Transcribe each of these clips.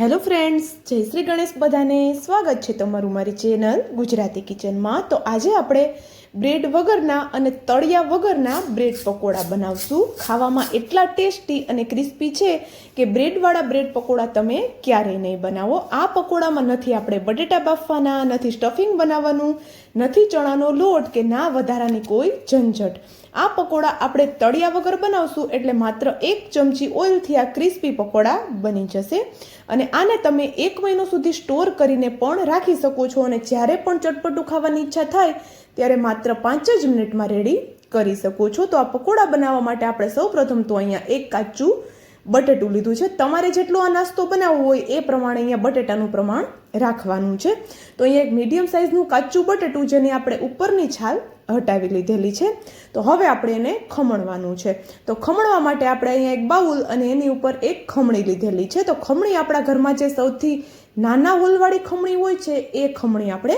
Hello friends, જય શ્રી ગણેશ બધાને સ્વાગત છે તમારું મારી ચેનલ ગુજરાતી કિચનમાં. તો આજે આપણે બ્રેડ વગરના અને તળિયા વગરના બ્રેડ પકોડા બનાવશું. ખાવામાં એટલા ટેસ્ટી અને ક્રિસ્પી છે કે બ્રેડવાળા બ્રેડ પકોડા તમે ક્યારેય નહીં બનાવો. આ પકોડામાં નથી આપણે બટેટા બાફવાના, નથી સ્ટફિંગ બનાવવાનું, નથી ચણાનો લોટ કે ના વધારાની કોઈ ઝંઝટ. આ પકોડા આપણે તળિયા વગર બનાવશું એટલે માત્ર એક ચમચી ઓઇલથી આ ક્રિસ્પી પકોડા બની જશે. અને આને તમે એક મહિનો સુધી સ્ટોર કરીને પણ રાખી શકો છો અને જ્યારે પણ ચટપટું ખાવાની ઈચ્છા થાય ત્યારે માત્ર પાંચ જ મિનિટમાં રેડી કરી શકો છો. તો આ પકોડા બનાવવા માટે આપણે સૌ પ્રથમ તો અહીંયા એક કાચું બટેટું લીધું છે. તમારે જેટલો આ નાસ્તો બનાવવો હોય એ પ્રમાણે અહીંયા બટેટાનું પ્રમાણ રાખવાનું છે. તો અહીંયા એક મીડિયમ સાઇઝનું કાચું બટેટું જેની આપણે ઉપરની છાલ હટાવી લીધેલી છે. તો હવે આપણે એને ખમણવાનું છે. તો ખમણવા માટે આપણે અહીંયા એક બાઉલ અને એની ઉપર એક ખમણી લીધેલી છે. તો ખમણી આપણા ઘરમાં જે સૌથી નાના હોલવાળી ખમણી હોય છે, એ ખમણી આપણે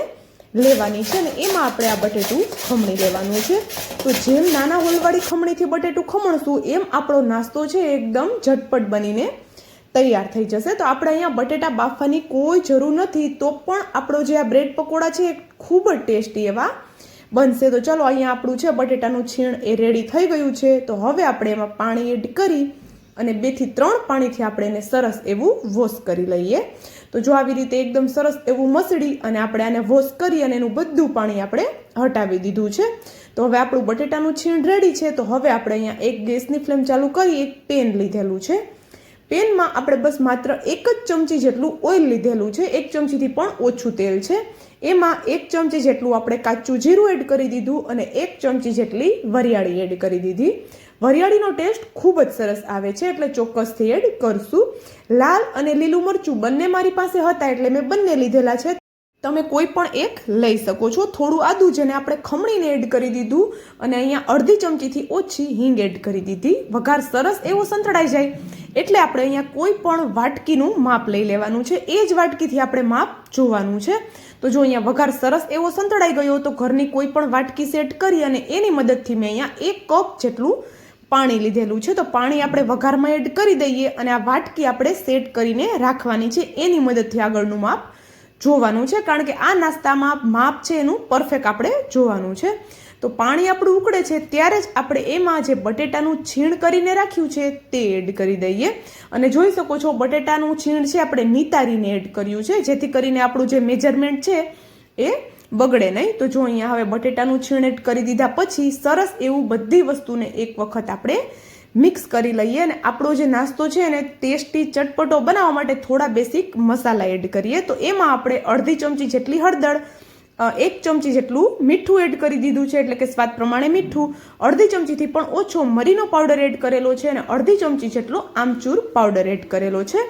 લેવાની છે ને એમાં આપણે આ બટેટું ખમણી લેવાનું છે. તો જેમ નાના હોલવાળી ખમણીથી બટેટું ખમણશું, એમ આપણો નાસ્તો છે એકદમ ઝટપટ બનીને તૈયાર થઈ જશે. તો આપણે અહીંયા બટેટા બાફવાની કોઈ જરૂર નથી, તો પણ આપણો જે આ બ્રેડ પકોડા છે એ ખૂબ જ ટેસ્ટી એવા બનશે. તો ચલો અહીંયા આપણું છે બટેટાનું છીણ એ રેડી થઈ ગયું છે. તો હવે આપણે એમાં પાણી એડ કરી અને બેથી ત્રણ પાણીથી આપણે એને સરસ એવું વોશ કરી લઈએ. તો જો આવી રીતે એકદમ સરસ એવું મસળી અને આપણે આને વોશ કરી અને એનું બધું પાણી આપણે હટાવી દીધું છે. તો હવે આપણું બટેટાનું છીણ રેડી છે. તો હવે આપણે અહીંયા એક ગેસની ફ્લેમ ચાલુ કરી એક પેન લીધેલું છે. પેનમાં આપણે બસ માત્ર એક જ ચમચી જેટલું ઓઇલ લીધેલું છે. એક ચમચીથી પણ ઓછું તેલ છે. એમાં એક ચમચી જેટલું આપણે કાચું જીરું એડ કરી દીધું અને એક ચમચી જેટલી વરિયાળી એડ કરી દીધી. વરિયાળીનો ટેસ્ટ ખૂબ જ સરસ આવે છે એટલે ચોક્કસથી એડ કરશું. લાલ અને લીલું મરચું બંને મારી પાસે હતા એટલે મેં બંને લીધેલા છે. તમે કોઈ પણ એક લઈ શકો છો. થોડું આદું જેને આપણે ખમણીને એડ કરી દીધું અને અહીંયા અડધી ચમચીથી ઓછી હિંગ એડ કરી દીધી. વઘાર સરસ એવો સંતળાઈ જાય. એટલે આપણે અહીંયા કોઈ પણ વાટકીનું માપ લઈ લેવાનું છે. એ જ વાટકીથી આપણે માપ જોવાનું છે. તો જો અહીંયા વઘાર સરસ એવો સંતળાઈ ગયો તો ઘરની કોઈ પણ વાટકી સેટ કરી અને એની મદદથી મેં અહીંયા એક કપ જેટલું પાણી લીધેલું છે. તો પાણી આપણે વઘારમાં એડ કરી દઈએ અને આ વાટકી આપણે સેટ કરીને રાખવાની છે. એની મદદથી આગળનું માપ જોવાનું છે, કારણ કે આ નાસ્તામાં માપ છે એનું પરફેક્ટ આપણે જોવાનું છે. તો પાણી આપણું ઉકળે છે, ત્યારે જ આપણે એમાં જે બટેટાનું છીણ કરીને રાખ્યું છે, તે એડ કરી દઈએ. અને જોઈ શકો છો, બટેટાનું છીણ છે, આપણે નિતારીને એડ કર્યું છે, જેથી કરીને આપણું જે મેજરમેન્ટ છે, એ બગડે નહીં. તો જો અહીંયા હવે બટેટાનું છીણ એડ કરી દીધા પછી સરસ એવું બધી વસ્તુને એક વખત આપણે મિક્સ કરી લઈએ અને આપણો જે નાસ્તો છે એને ટેસ્ટી ચટપટો બનાવવા માટે થોડા બેસિક મસાલા એડ કરીએ. તો એમાં આપણે અડધી ચમચી જેટલી હળદર એક ચમચી જેટલું મીઠું એડ કરી દીધું છે, એટલે કે સ્વાદ પ્રમાણે મીઠું. અડધી ચમચીથી પણ ઓછો મરીનો પાવડર એડ કરેલો છે અને અડધી ચમચી જેટલો આમચૂર પાવડર એડ કરેલો છે.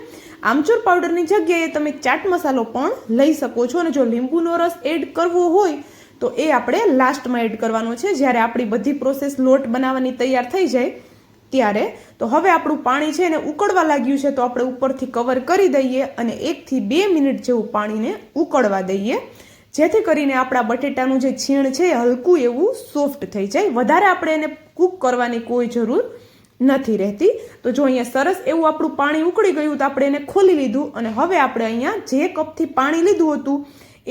આમચૂર પાવડરની જગ્યાએ તમે ચાટ મસાલો પણ લઈ શકો છો અને જો લીંબુનો રસ એડ કરવો હોય, તો એ આપણે લાસ્ટમાં એડ કરવાનો છે. જ્યારે આપણી બધી પ્રોસેસ લોટ બનાવવાની તૈયાર થઈ જાય ત્યારે, તો હવે આપણું પાણી છે એને ઉકળવા લાગ્યું છે, તો આપણે ઉપરથી કવર કરી દઈએ અને એકથી બે મિનિટ જેવું પાણીને ઉકળવા દઈએ. જેથી કરીને આપણા બટેટાનું જે છીણ છે એ હલકું એવું સોફ્ટ થઈ જાય. વધારે આપણે એને કૂક કરવાની કોઈ જરૂર નથી રહેતી. તો જો અહીંયા સરસ એવું આપણું પાણી ઉકળી ગયું, તો આપણે એને ખોલી લીધું અને હવે આપણે અહીંયા જે કપથી પાણી લીધું હતું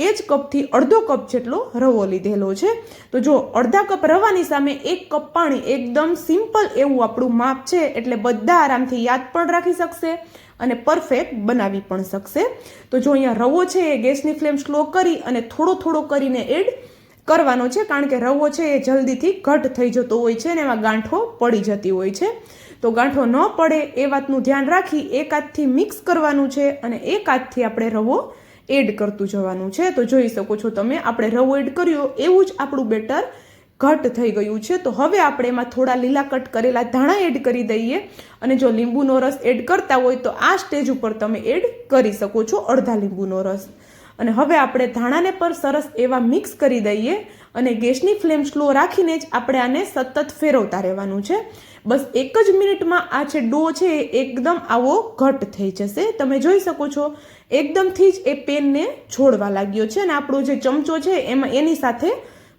એ જ કપથી અડધો કપ જેટલો રવો લીધેલો છે. તો જો અડધા કપ રવાની સામે એક કપ પાણી એકદમ સિમ્પલ એવું આપણું માપ છે એટલે બધા આરામથી યાદ પણ રાખી શકશે અને પરફેક્ટ બનાવી પણ શકશે. તો જો અહીંયા રવો છે એ ગેસની ફ્લેમ સ્લો કરી અને થોડો થોડો કરીને એડ કરવાનો છે કારણ કે રવો છે એ જલ્દીથી ઘટ થઈ જતો હોય છે અને એમાં ગાંઠો પડી જતી હોય છે. તો ગાંઠો ન પડે એ વાતનું ધ્યાન રાખી એક હાથથી મિક્સ કરવાનું છે અને એક હાથથી આપણે રવો એડ કરતું જવાનું છે. તો જોઈ શકો છો તમે, આપણે રવો એડ કર્યો, એવું જ આપણું બેટર ઘટ થઈ ગયું છે. તો હવે આપણે એમાં થોડા લીલા કટ કરેલા ધાણા એડ કરી દઈએ. અને જો લીંબુનો રસ એડ કરતા હોય તો આ સ્ટેજ ઉપર તમે એડ કરી શકો છો અડધા લીંબુનો રસ. અને હવે આપણે ધાણાને પર સરસ એવા મિક્સ કરી દઈએ. અને ગેસની ફ્લેમ સ્લો રાખીને જ આપણે આને સતત ફેરવતા રહેવાનું છે. બસ એક જ મિનિટમાં આ છે ડો છે એ એકદમ આવો ઘટ થઈ જશે. તમે જોઈ શકો છો, એકદમથી જ એ પેનને છોડવા લાગ્યો છે અને આપણો જે ચમચો છે એમાં એની સાથે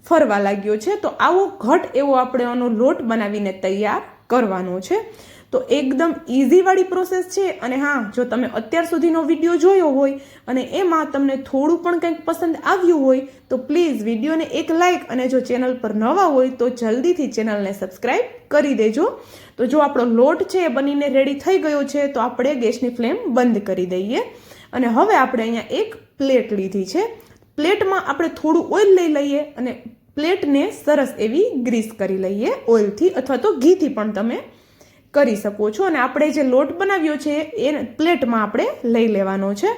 ફરવા લાગ્યો છે. તો આવો ઘટ એવો આપણે આનો લોટ બનાવીને તૈયાર કરવાનો છે. તો એકદમ ઇઝીવાળી પ્રોસેસ છે. અને હા, જો તમે અત્યાર સુધીનો વીડિયો જોયો હોય અને એમાં તમને થોડું પણ કંઈક પસંદ આવ્યું હોય, તો પ્લીઝ વિડીયોને એક લાઇક અને જો ચેનલ પર નવા હોય, તો જલ્દીથી ચેનલને સબસ્ક્રાઈબ કરી દેજો. તો જો આપણો લોટ છે એ બનીને રેડી થઈ ગયો છે, તો આપણે ગેસની ફ્લેમ બંધ કરી દઈએ. અને હવે આપણે અહીંયા એક પ્લેટ લીધી છે. પ્લેટમાં આપણે થોડું ઓઇલ લઈ લઈએ અને પ્લેટને સરસ એવી ગ્રીસ કરી લઈએ ઓઇલથી અથવા તો ઘીથી પણ તમે કરી શકો છો અને આપણે જે લોટ બનાવ્યો છે, એ પ્લેટમાં આપણે લઈ લેવાનો છે.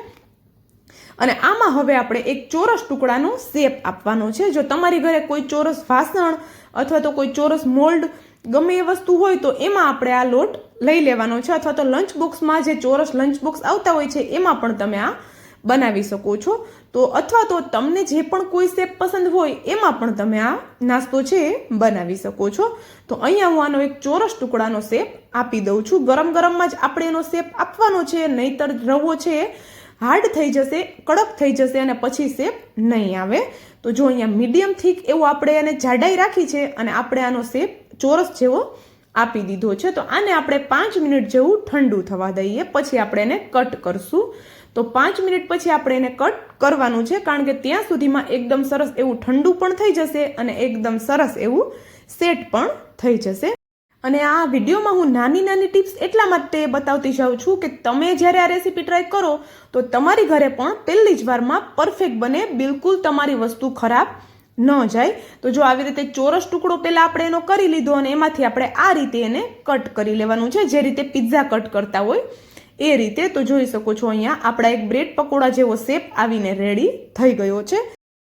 અને આમાં હવે આપણે એક ચોરસ ટુકડાનો શેપ આપવાનો છે. જો તમારી ઘરે કોઈ ચોરસ વાસણ અથવા તો કોઈ ચોરસ મોલ્ડ ગમે એ વસ્તુ હોય તો એમાં આપણે આ લોટ લઈ લેવાનો છે. અથવા તો લંચ બોક્સમાં જે ચોરસ લંચ બોક્સ આવતા હોય છે, એમાં પણ તમે આ બનાવી શકો છો. તો અથવા તો તમને જે પણ કોઈ શેપ પસંદ હોય, એમાં પણ તમે આ નાસ્તો છે એ બનાવી શકો છો. તો અહીંયા હું આનો એક ચોરસ ટુકડાનો શેપ આપી દઉં છું. ગરમ ગરમમાં જ આપણે એનો શેપ આપવાનો છે, નહીતર રવો છે હાર્ડ થઈ જશે, કડક થઈ જશે અને પછી શેપ નહીં આવે. તો જો અહીંયા મીડિયમ થીક એવો આપણે એને જાડાઈ રાખી છે અને આપણે આનો શેપ ચોરસ જેવો આપી દીધો છે. તો આને આપણે પાંચ મિનિટ જેવું ઠંડુ થવા દઈએ. પછી આપણે એને કટ કરશું. તો પાંચ મિનિટ પછી આપણે એને કટ કરવાનું છે, કારણ કે ત્યાં સુધીમાં એકદમ સરસ એવું ઠંડુ પણ થઈ જશે અને એકદમ સરસ એવું સેટ પણ થઈ જશે. અને આ વિડીયોમાં હું નાની નાની ટિપ્સ એટલા માટે બતાવતી જાઉં છું કે તમે જ્યારે આ રેસીપી ટ્રાય કરો, તો તમારી ઘરે પણ પહેલી જ વારમાં પરફેક્ટ બને, બિલકુલ તમારી વસ્તુ ખરાબ ન જાય. તો જો આવી રીતે ચોરસ ટુકડો પહેલાં આપણે એનો કરી લીધો અને એમાંથી આપણે આ રીતે એને કટ કરી લેવાનું છે, જે રીતે પિઝા કટ કરતા હોય. એ રીતે તો જોઈ શકો છો અહીંયા આપણા એક બ્રેડ પકોડા જેવો શેપ આવીને રેડી થઈ ગયો છે.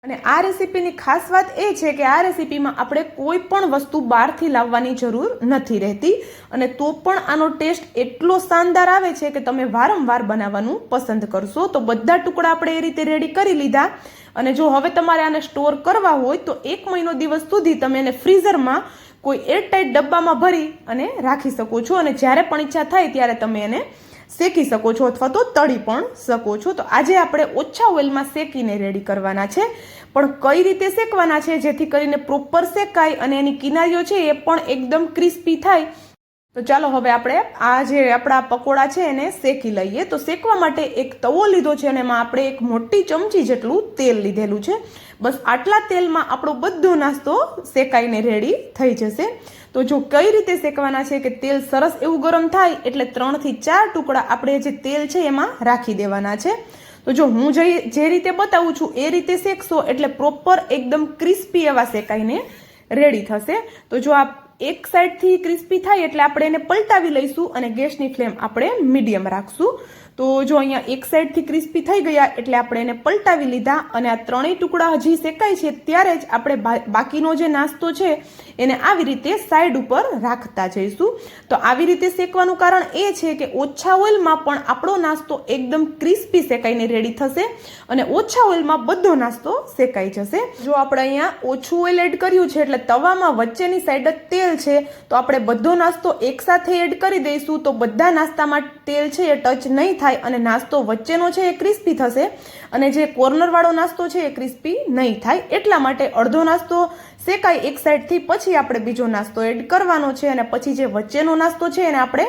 અને આ રેસીપીની ખાસ વાત એ છે કે આ રેસીપીમાં આપણે કોઈ પણ વસ્તુ બહારથી લાવવાની જરૂર નથી રહેતી. અને તો પણ આનો ટેસ્ટ એટલો શાનદાર આવે છે કે તમે વારંવાર બનાવવાનું પસંદ કરશો. તો બધા ટુકડા આપણે એ રીતે રેડી કરી લીધા. અને જો હવે તમારે આને સ્ટોર કરવા હોય તો એક મહિનો દિવસ સુધી તમે એને ફ્રીઝરમાં કોઈ એરટાઇટ ડબ્બામાં ભરી અને રાખી શકો છો. અને જ્યારે પણ ઈચ્છા થાય ત્યારે તમે એને શેકી શકો છો અથવા તો તળી પણ શકો છો. તો આજે આપણે ઓછા ઓઇલમાં શેકીને રેડી કરવાના છે. પણ કઈ રીતે શેકવાના છે? જેથી કરીને પ્રોપર શેકાય અને એની કિનારીઓ છે એ પણ એકદમ ક્રિસ્પી થાય. તો ચાલો હવે આપણે આ જે આપણા પકોડા છે એને શેકી લઈએ. તો શેકવા માટે એક તવો લીધો છે અને એમાં આપણે એક મોટી ચમચી જેટલું તેલ લીધેલું છે. બસ આટલા તેલમાં આપણો બધો નાસ્તો શેકાઈને રેડી થઈ જશે. તો જો કઈ રીતે શેકવાના છે કે તેલ સરસ એવું ગરમ થાય, એટલે ત્રણથી ચાર ટુકડા આપણે જે તેલ છે એમાં રાખી દેવાના છે. તો જો હું જે જે રીતે બતાવું છું, એ રીતે શેકશો, એટલે પ્રોપર એકદમ ક્રિસ્પી એવા શેકાઈને રેડી થશે. તો જો આ એક સાઈડથી ક્રિસ્પી થાય, એટલે આપણે એને પલટાવી લઈશું અને ગેસની ફ્લેમ આપણે મીડિયમ રાખશું. તો જો અહીંયા એક સાઈડથી ક્રિસ્પી થઈ ગયા એટલે આપણે એને પલટાવી લીધા અને આ ત્રણેય ટુકડા હજી શેકાય છે ત્યારે જ આપણે બાકીનો જે નાસ્તો છે એને આવી રીતે સાઈડ ઉપર રાખતા જઈશું. તો આવી રીતે શેકવાનું કારણ એ છે કે ઓછા ઓઇલમાં પણ આપણો નાસ્તો એકદમ ક્રિસ્પી શેકાઈને રેડી થશે અને ઓછા ઓઇલમાં બધો નાસ્તો શેકાઈ જશે. જો આપણે અહીંયા ઓછું ઓઇલ એડ કર્યું છે એટલે તવામાં વચ્ચેની સાઈડ જ તેલ છે, તો આપણે બધો નાસ્તો એકસાથે એડ કરી દઈશું તો બધા નાસ્તામાં તેલ છે એ ટચ નહીં થાય અને નાસ્તો વચ્ચેનો છે એ ક્રિસ્પી થશે અને જે કોર્નરવાળો નાસ્તો છે એ ક્રિસ્પી નહીં થાય. એટલા માટે અડધો નાસ્તો શેકાય એક સાઈડથી પછી આપણે બીજો નાસ્તો એડ કરવાનો છે અને પછી જે વચ્ચેનો નાસ્તો છે એને આપણે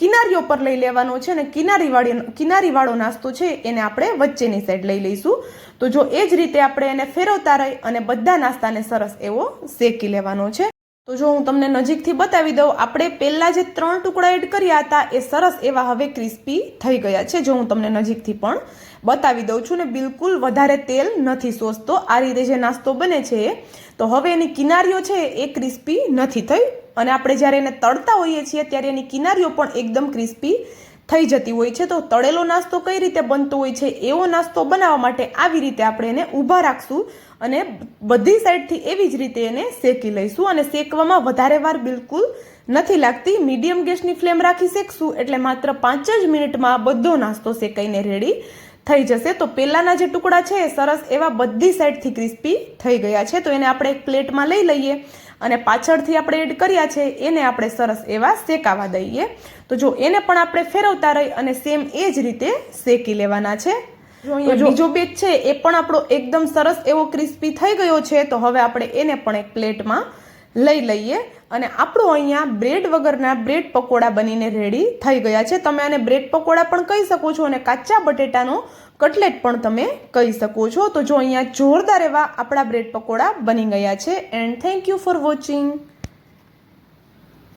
કિનારીઓ પર લઈ લેવાનો છે અને કિનારીવાળી કિનારીવાળો નાસ્તો છે એને આપણે વચ્ચેની સાઈડ લઈ લઈશું. તો જો એ જ રીતે આપણે એને ફેરવતા રહી અને બધા નાસ્તાને સરસ એવો શેકી લેવાનો છે. તો જો હું તમને નજીકથી બતાવી દઉં, આપણે પહેલાં જે ત્રણ ટુકડા એડ કર્યા હતા, એ સરસ એવા હવે ક્રિસ્પી થઈ ગયા છે. જો હું તમને નજીકથી પણ બતાવી દઉં છું ને, બિલકુલ વધારે તેલ નથી સોસતો. આ રીતે જે નાસ્તો બને છે, તો હવે એની કિનારીઓ છે એ ક્રિસ્પી નથી થઈ. અને આપણે જ્યારે એને તળતા હોઈએ છીએ, ત્યારે એની કિનારીઓ પણ એકદમ ક્રિસ્પી થઈ જતી હોય છે, તો તળેલો નાસ્તો કઈ રીતે બનતો હોય છે, એવો નાસ્તો બનાવવા માટે આવી રીતે આપણે એને ઊભા રાખશું અને બધી સાઈડથી એવી જ રીતે એને શેકી લઈશું અને શેકવામાં વધારે વાર બિલકુલ નથી લાગતી. મીડિયમ ગેસની ફ્લેમ રાખી શેકશું એટલે માત્ર પાંચ જ મિનિટમાં બધો નાસ્તો શેકાઈને રેડી થઈ જશે. તો પહેલાંના જે ટુકડા છે એ સરસ એવા બધી સાઈડથી ક્રિસ્પી થઈ ગયા છે, તો એને આપણે એક પ્લેટમાં લઈ લઈએ. અને પાછળથી આપણે એડ કર્યા છે એને આપણે સરસ એવા શેકાવા દઈએ. તો જો એને પણ આપણે ફેરવતા રહી અને સેમ એ જ રીતે શેકી લેવાના છે. બીજો બેચ છે એ પણ આપણો એકદમ સરસ એવો ક્રિસ્પી થઈ ગયો છે તો હવે આપણે એને પણ એક પ્લેટમાં લઈ લઈએ. અને આપણું અહીંયા બ્રેડ વગરના બ્રેડ પકોડા બનીને રેડી થઈ ગયા છે. તમે આને બ્રેડ પકોડા પણ કહી શકો છો અને કાચા બટેટાનો કટલેટ પણ તમે કહી શકો છો. તો જો અહીંયા જોરદાર એવા આપણા બ્રેડ પકોડા બની ગયા છે. And thank you for watching